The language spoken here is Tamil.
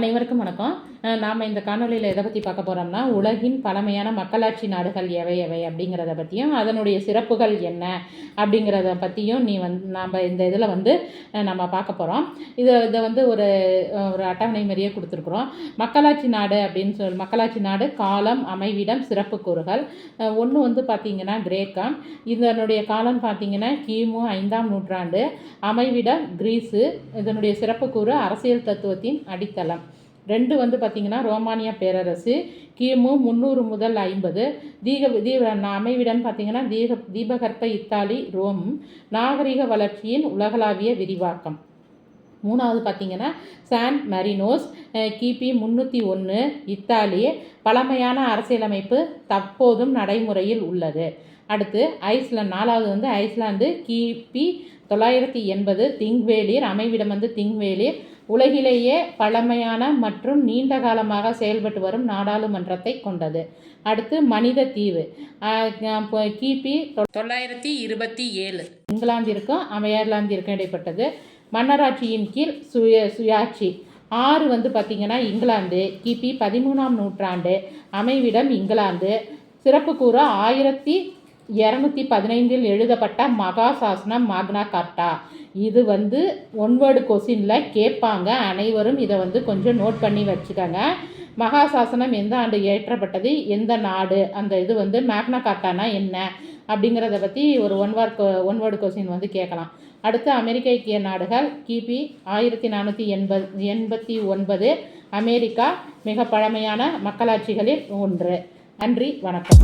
அனைவருக்கும் வணக்கம். நாம் இந்த காணொலியில் எதை பற்றி பார்க்க போகிறோம்னா உலகின் பழமையான மக்களாட்சி நாடுகள் எவை எவை அப்படிங்கிறத பற்றியும் அதனுடைய சிறப்புகள் என்ன அப்படிங்கிறத பற்றியும் நீ வந் நாம் இந்த இதில் வந்து நம்ம பார்க்க போகிறோம் இதில் இதை வந்து ஒரு ஒரு அட்டவணை மாதிரியே கொடுத்துருக்குறோம். மக்களாட்சி நாடு அப்படின்னு சொல் மக்களாட்சி நாடு காலம் அமைவிடம் சிறப்பு கூறுகள். ஒன்று வந்து பார்த்திங்கன்னா கிரேக்கம் இதனுடைய காலம் பார்த்திங்கன்னா கிமு ஐந்தாம் நூற்றாண்டு. அமைவிடம் கிரீஸு. இதனுடைய சிறப்புக்கூறு அரசியல் தத்துவத்தின் அடித்தளம். ரெண்டு வந்து பார்த்திங்கன்னா ரோமானிய பேரரசு கிமு முந்நூறு முதல் ஐம்பது. தீக தீப அமைவிடம் பார்த்திங்கன்னா தீக தீபகற்ப இத்தாலி ரோம் நாகரிக வளர்ச்சியின் உலகளாவிய விரிவாக்கம். மூணாவது பார்த்திங்கன்னா சான் மரினோஸ் கிபி முந்நூற்றி ஒன்று இத்தாலி பழமையான அரசியலமைப்பு தற்போதும் நடைமுறையில் உள்ளது. அடுத்து ஐஸ்லாந்து நாலாவது வந்து ஐஸ்லாந்து கிபி தொள்ளாயிரத்தி எண்பது திங்வேலீர் அமைவிடம் வந்து திங்வேலீர் உலகிலேயே பழமையான மற்றும் நீண்ட காலமாக செயல்பட்டு வரும் நாடாளுமன்றத்தை கொண்டது. அடுத்து மனித தீவு கிபி தொள்ளாயிரத்தி இருபத்தி ஏழு. இங்கிலாந்திற்கும் அயர்லாந்திற்கும் இடைப்பட்டது. மன்னராட்சியின் கீழ் சுய சுயாட்சி. ஆறு வந்து பார்த்திங்கன்னா இங்கிலாந்து கிபி பதிமூணாம் நூற்றாண்டு அமைவிடம் இங்கிலாந்து. சிறப்புக்கூறு ஆயிரத்தி இரநூத்தி பதினைந்தில் எழுதப்பட்ட மகா சாசனம் மாக்னா கார்ட்டா இது வந்து ஒன்வேர்டு கொஸ்டினில் கேட்பாங்க. அனைவரும் இதை வந்து கொஞ்சம் நோட் பண்ணி வச்சுக்கோங்க. மகா சாசனம் எந்த ஆண்டு இயற்றப்பட்டது எந்த நாடு? அந்த இது வந்து மேக்னா கார்ட்டானா என்ன? அப்படிங்கிறத பற்றி ஒரு one war one word question வந்து கேட்கலாம். அடுத்து அமெரிக்க ஐக்கிய நாடுகள் கிபி ஆயிரத்தி நானூற்றி எண்பது எண்பத்தி ஒன்பது அமெரிக்கா மிக பழமையான மக்களாட்சிகளில் ஒன்று. நன்றி வணக்கம்.